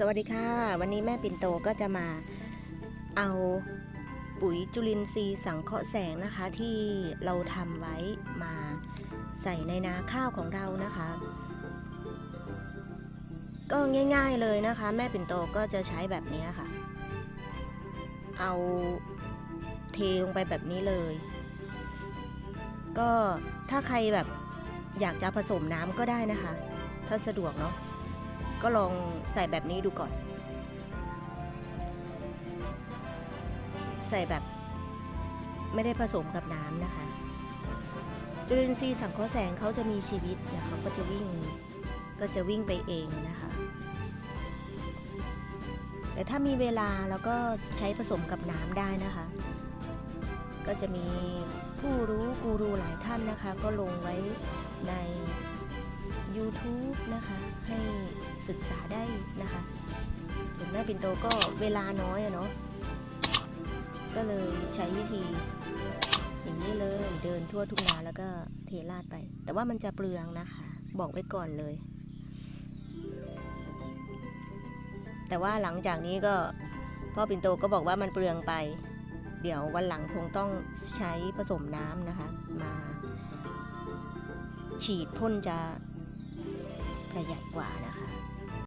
สวัสดีค่ะ วันนี้แม่ปิ่นโตก็จะมาเอาปุ๋ยจุลินทรีย์สังเคราะห์แสงนะคะ ที่เราทำไว้มาใส่ในนาข้าวของเรานะคะ ก็ง่ายๆเลยนะคะ แม่ปิ่นโตก็จะใช้แบบนี้ค่ะ เอาเทลงไปแบบนี้เลย ก็ถ้าใครแบบอยากจะผสมน้ำก็ได้นะคะ ถ้าสะดวกเนาะ ก็ลองใส่แบบนี้ดูก่อน ใส่แบบไม่ได้ผสมกับน้ำนะคะจุลินทรีย์สังเคราะห์แสงเขาจะมีชีวิตเนี่ยเขาก็จะวิ่งก็จะวิ่งไปเองนะคะ แต่ถ้ามีเวลาแล้วก็ใช้ผสมกับน้ำได้นะคะ ก็จะมีผู้รู้กูรูหลายท่านนะคะ ก็ลงไว้ใน YouTube นะคะให้ ได้นะคะส่วนแม่ปิ่นโตก็เวลาน้อยอะเนาะก็เลยใช้วิธี อย่างนี้เลยเดินทั่วทุ่งนาแล้วก็เทราดไป แต่ว่ามันจะเปลืองนะคะ บอกไว้ก่อนเลย แต่ว่าหลังจากนี้ก็พ่อปิ่นโตก็บอกว่ามันเปลืองไป เดี๋ยววันหลังคงต้องใช้ผสมน้ำนะคะ มา ฉีดพ่นจะประหยัดกว่านะคะ